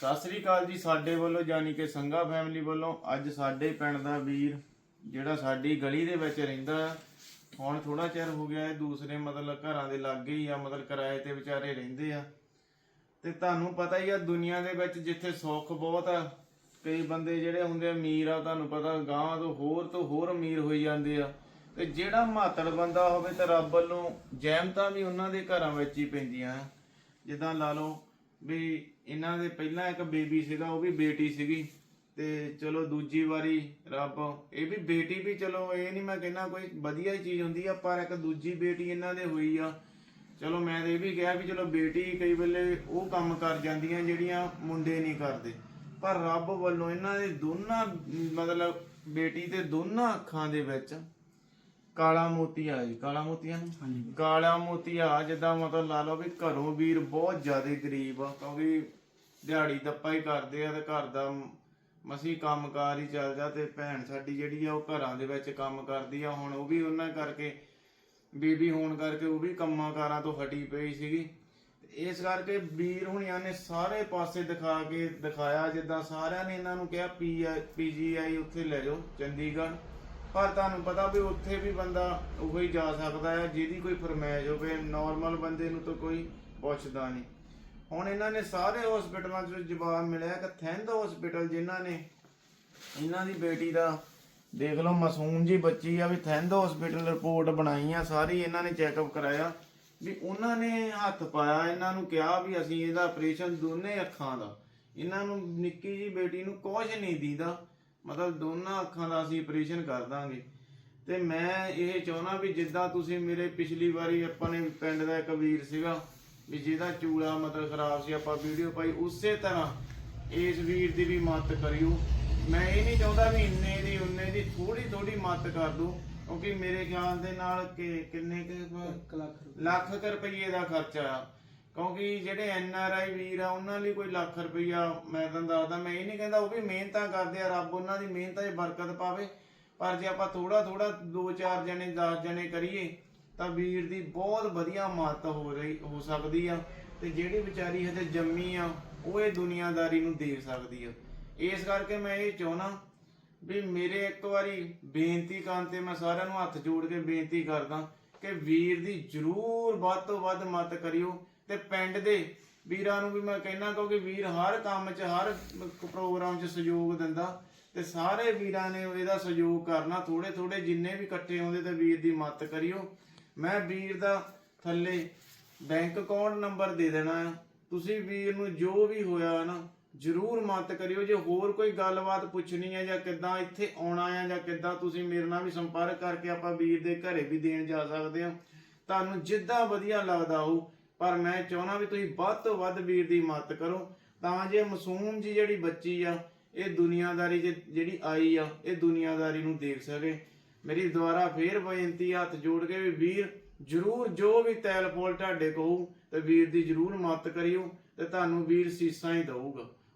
ਸਤਿ ਸ੍ਰੀ ਅਕਾਲ ਜੀ ਸਾਡੇ ਵੱਲੋਂ ਯਾਨੀ ਕਿ ਸੰਗਾ ਫੈਮਿਲੀ ਵੱਲੋਂ। ਅੱਜ ਸਾਡੇ ਪਿੰਡ ਦਾ ਵੀਰ ਜਿਹੜਾ ਸਾਡੀ ਗਲੀ ਦੇ ਵਿੱਚ ਰਹਿੰਦਾ ਆ ਹੁਣ ਥੋੜਾ ਚਿਰ ਹੋ ਗਿਆ ਹੈ ਦੂਸਰੇ ਮਤਲਬ ਘਰਾਂ ਦੇ ਲਾਗੇ ਹੀ ਆ, ਮਤਲਬ ਕਿਰਾਏ ਤੇ ਵਿਚਾਰੇ ਰਹਿੰਦੇ ਆ। ਤੇ ਤੁਹਾਨੂੰ ਪਤਾ ਹੀ ਆ ਦੁਨੀਆ ਦੇ ਵਿੱਚ ਜਿੱਥੇ ਸੁੱਖ ਬਹੁਤ ਆ, ਕਈ ਬੰਦੇ ਜਿਹੜੇ ਹੁੰਦੇ ਅਮੀਰ ਆ, ਤੁਹਾਨੂੰ ਪਤਾ ਗਾਂ ਤੋਂ ਹੋਰ ਤੋਂ ਹੋਰ ਅਮੀਰ ਹੋਈ ਜਾਂਦੇ ਆ। ਤੇ ਜਿਹੜਾ ਮਾਤੜ ਬੰਦਾ ਹੋਵੇ ਤੇ ਰੱਬ ਵੱਲੋਂ ਜੈਮਤਾਂ ਵੀ ਉਹਨਾਂ ਦੇ ਘਰਾਂ ਵਿੱਚ ਹੀ ਪੈਂਦੀਆਂ। ਆ ਜਿੱਦਾਂ ਲਾ ਲਓ ਵੀ ਇਹਨਾਂ ਦੇ ਪਹਿਲਾਂ ਇੱਕ ਬੇਬੀ ਸੀਗਾ, ਉਹ ਵੀ ਬੇਟੀ ਸੀਗੀ। ਤੇ ਚਲੋ ਦੂਜੀ ਵਾਰੀ ਰੱਬ, ਇਹ ਵੀ ਬੇਟੀ ਵੀ ਚਲੋ, ਇਹ ਨਹੀਂ ਮੈਂ ਕਹਿੰਦਾ ਕੋਈ ਵਧੀਆ ਹੀ ਚੀਜ਼ ਹੁੰਦੀ ਆ, ਪਰ ਇੱਕ ਦੂਜੀ ਬੇਟੀ ਇਹਨਾਂ ਦੇ ਹੋਈ ਆ। ਚਲੋ ਮੈਂ ਤੇ ਇਹ ਵੀ ਕਿਹਾ ਵੀ ਚਲੋ ਬੇਟੀ ਕਈ ਵੇਲੇ ਉਹ ਕੰਮ ਕਰ ਜਾਂਦੀਆਂ ਜਿਹੜੀਆਂ ਮੁੰਡੇ ਨਹੀਂ ਕਰਦੇ। ਪਰ ਰੱਬ ਵੱਲੋਂ ਇਹਨਾਂ ਦੇ ਦੋਨਾਂ, ਮਤਲਬ ਬੇਟੀ ਦੇ ਦੋਨਾਂ ਅੱਖਾਂ ਦੇ ਵਿੱਚ ਕਾਲਾ ਮੋਤੀ ਆ ਜੀ ਕਾਲਾ ਮੋਤੀਆਂ ਨੂੰ? ਕਾਲਾ ਮੋਤੀ ਆ ਜਿੱਦਾਂ ਮਤਲਬ ਲਾ ਲਓ ਵੀ ਘਰੋਂ ਵੀਰ ਬਹੁਤ ਜ਼ਿਆਦਾ ਗਰੀਬ ਆ ਕਿਉਂਕਿ ਦਿਹਾੜੀ ਦੱਪਾ ਹੀ ਕਰਦੇ ਆ ਤੇ ਘਰ ਦਾ ਮਸੀ ਕੰਮਕਾਰ ਹੀ ਚੱਲਦਾ ਤੇ ਭੈਣ ਸਾਡੀ ਜਿਹੜੀ ਆ ਉਹ ਘਰਾਂ ਦੇ ਵਿੱਚ ਕੰਮ ਕਰਦੀ ਆ ਹੁਣ ਉਹ ਵੀ ਉਹਨਾਂ ਕਰਕੇ ਬੀਬੀ ਹੋਣ ਕਰਕੇ ਉਹ ਵੀ ਕੰਮਾਂ ਕਾਰਾਂ ਤੋਂ ਹਟੀ ਪਈ ਸੀਗੀ। ਇਸ ਕਰਕੇ ਵੀਰ ਹੁਣਿਆਂ ਨੇ ਸਾਰੇ ਪਾਸੇ ਦਿਖਾ ਕੇ ਦਿਖਾਇਆ ਜਿੱਦਾਂ ਸਾਰਿਆਂ ਨੇ ਇਹਨਾਂ ਨੂੰ ਕਿਹਾ ਪੀਜੀਆਈ ਉੱਥੇ ਲੈ ਜਾਓ ਚੰਡੀਗੜ੍ਹ। ਪਰ ਤੁਹਾਨੂੰ ਪਤਾ ਵੀ ਉੱਥੇ ਵੀ ਬੰਦਾ ਉਹੋ ਹੀ ਜਾ ਸਕਦਾ ਹੈ, ਜਿਹਦੀ ਕੋਈ ਫਰਮਾਇਸ਼ ਹੋਵੇ ਨਾਰਮਲ ਬੰਦੇ ਨੂੰ ਤਾਂ ਕੋਈ ਪੁੱਛਦਾ ਨਹੀਂ। ਹੁਣ ਇਹਨਾਂ ਨੇ ਸਾਰੇ ਹਸਪੀਟਲਾਂ 'ਚ ਜਵਾਬ ਮਿਲਿਆ ਕਿ ਥੈਂਦ ਹਸਪੀਟਲ ਜਿਨ੍ਹਾਂ ਨੇ, ਇਹਨਾਂ ਦੀ ਬੇਟੀ ਦਾ, ਦੇਖ ਲਓ, ਮਾਸੂਮ ਜੀ ਬੱਚੀ ਆ ਵੀ ਥੈਂਦ ਹਸਪੀਟਲ ਰਿਪੋਰਟ ਬਣਾਈ ਆ, ਸਾਰੀ ਇਹਨਾਂ ਨੇ ਚੈੱਕਅਪ ਕਰਾਇਆ, ਵੀ ਉਹਨਾਂ ਨੇ ਹੱਥ ਪਾਇਆ, ਇਹਨਾਂ ਨੂੰ ਕਿਹਾ ਵੀ ਅਸੀਂ ਇਹਦਾ ਆਪਰੇਸ਼ਨ ਦੋਨੇ ਅੱਖਾਂ ਦਾ। ਇਹਨਾਂ ਨੂੰ ਨਿੱਕੀ ਜੀ ਬੇਟੀ ਨੂੰ ਕੁਝ ਨਹੀਂ ਦੀਦਾ। ਮਤਲਬ ਦੋਨਾਂ ਅੱਖਾਂ ਦਾ ਅਸੀਂ ਆਪਰੇਸ਼ਨ ਕਰ ਦਾਂਗੇ। ਤੇ ਮੈਂ ਇਹ ਚਾਹੁੰਦਾ ਵੀ ਜਿੱਦਾਂ ਤੁਸੀਂ ਮੇਰੇ ਪਿਛਲੀ ਵਾਰੀ ਆਪਾਂ ਨੇ ਪਿੰਡ ਦਾ ਇੱਕ ਵੀਰ ਸੀਗਾ ਵੀ ਜਿਹਦਾ ਚੂੜਾ ਮਤਲਬ ਖਰਾਬ ਸੀ ਆਪਾਂ ਵੀਡੀਓ ਪਾਈ ਉਸੇ ਤਰ੍ਹਾਂ ਇਸ ਵੀਰ ਦੀ ਵੀ ਮਦਦ ਕਰਿਓ। ਮੈਂ ਇਹ ਨਹੀਂ ਚਾਹੁੰਦਾ ਵੀ ਇੰਨੇ ਦੀ ਉਨੇ ਦੀ ਥੋੜੀ ਥੋੜੀ ਮਦਦ ਕਰ ਦੋ ਕਿਉਂਕਿ ਮੇਰੇ ਖਿਆਲ ਦੇ ਨਾਲ ਕਿ ਕਿੰਨੇ ਕੁ ਲੱਖ ਰੁਪਏ। ਦਾ ਖਰਚਾ ਆ। ਕਿਉਂਕਿ ਜਿਹੜੇ ਐਨ ਆਰ ਆਈ ਵੀਰ ਆ, ਉਹਨਾਂ ਲਈ ਕੋਈ ਲੱਖ ਰੁਪਈਆ ਮੈਂ ਤੁਹਾਨੂੰ ਦੱਸਦਾ, ਮੈਂ ਇਹ ਨਹੀਂ ਕਹਿੰਦਾ ਉਹ ਵੀ ਮਿਹਨਤਾਂ ਕਰਦੇ ਆ, ਰੱਬ ਉਹਨਾਂ ਦੀ ਮਿਹਨਤਾਂ 'ਚ ਬਰਕਤ ਪਾਵੇ। ਪਰ ਜੇ ਆਪਾਂ ਥੋੜਾ ਥੋੜਾ ਦੋ ਚਾਰ ਜਣੇ 10 ਜਣੇ ਕਰੀਏ, ਤਾਂ ਵੀਰ ਦੀ ਬਹੁਤ ਵਧੀਆ ਮਦਦ ਹੋ ਰਹੀ, ਹੋ ਸਕਦੀ ਆ। ਤੇ ਜਿਹੜੀ ਵਿਚਾਰੀ ਹਜੇ ਜੰਮੀ ਆ, ਉਹ ਇਹ ਦੁਨੀਆਦਾਰੀ ਨੂੰ ਦੇਖ ਸਕਦੀ ਆ। ਇਸ ਕਰਕੇ ਮੈਂ ਇਹ ਚਾਹਣਾ ਵੀ ਮੇਰੇ ਇੱਕ ਵਾਰੀ ਬੇਨਤੀ ਕਰਨ ਤੇ ਮੈਂ ਸਾਰਿਆਂ ਨੂੰ ਹੱਥ ਜੋੜ ਕੇ ਬੇਨਤੀ ਕਰਦਾ ਕਿ ਵੀਰ ਦੀ ਜਰੂਰ ਵੱਧ ਤੋਂ ਵੱਧ ਮਦਦ ਕਰਿਓ। ਤੇ ਪਿੰਡ ਦੇ ਵੀਰਾਂ ਨੂੰ ਵੀ ਮੈਂ ਕਹਿਣਾ ਕਿਉਂਕਿ ਵੀਰ ਹਰ ਕੰਮ 'ਚ, ਹਰ ਪ੍ਰੋਗਰਾਮ 'ਚ ਸਹਿਯੋਗ ਦਿੰਦਾ। ਤੇ ਸਾਰੇ ਵੀਰਾਂ ਨੇ ਇਹਦਾ ਸਹਿਯੋਗ ਕਰਨਾ। ਥੋੜੇ ਥੋੜੇ ਜਿੰਨੇ ਵੀ ਇਕੱਠੇ ਆਉਂਦੇ ਤੇ ਵੀਰ ਦੀ ਮਦਦ ਕਰਿਓ। ਮੈਂ ਵੀਰ ਦਾ ਥੱਲੇ ਬੈਂਕ ਅਕਾਊਂਟ ਨੰਬਰ ਦੇ ਦੇਣਾ ਆ ਤੁਸੀਂ ਵੀਰ ਨੂੰ ਜੋ ਵੀ ਹੋਇਆ ਨਾ ਜਰੂਰ ਮਤ ਕਰਿਓ ਜੇ ਹੋਰ ਕੋਈ ਗੱਲਬਾਤ ਪੁੱਛਣੀ ਹੈ ਜਾਂ ਕਿੱਦਾਂ ਇੱਥੇ ਆਉਣਾ ਹੈ ਜਾਂ ਕਿੱਦਾਂ ਤੁਸੀਂ ਮੇਰੇ ਨਾਲ ਵੀ ਸੰਪਰਕ ਕਰਕੇ ਆਪਾਂ ਵੀਰ ਦੇ ਘਰੇ ਵੀ ਦੇਣ ਜਾ ਸਕਦੇ ਹਾਂ। ਤੁਹਾਨੂੰ ਜਿੱਦਾਂ ਵਧੀਆ ਲੱਗਦਾ ਹੋ ਪਰ ਮੈਂ ਚਾਹੁੰਦਾ ਵੀ ਤੁਸੀਂ ਵੱਧ ਤੋਂ ਵੱਧ ਵੀਰ ਦੀ ਮਦਦ ਕਰੋ। ਤਾਂ ਜੇ ਮਾਸੂਮ ਜੀ ਜਿਹੜੀ ਬੱਚੀ ਆ, ਇਹ ਦੁਨੀਆਦਾਰੀ ਜਿਹੜੀ ਆਈ ਆ, ਇਹ ਦੁਨੀਆਦਾਰੀ ਨੂੰ ਦੇਖ ਸਕੇ। ਮੇਰੀ ਦੁਆਰਾ ਫੇਰ ਬੇਨਤੀ ਹੱਥ ਜੋੜ ਕੇ ਵੀ ਵੀਰ ਜਰੂਰ ਜੋ ਵੀ ਤੈਲ ਫੋਲ ਤੁਹਾਡੇ ਕੋਲ ਤੇ ਵੀਰ ਦੀ ਜਰੂਰ ਮਦਦ ਕਰਿਓ ਤੇ ਤੁਹਾਨੂੰ ਵੀਰ ਸੀਸਾਂ ਹੀ ਦਊਗਾ।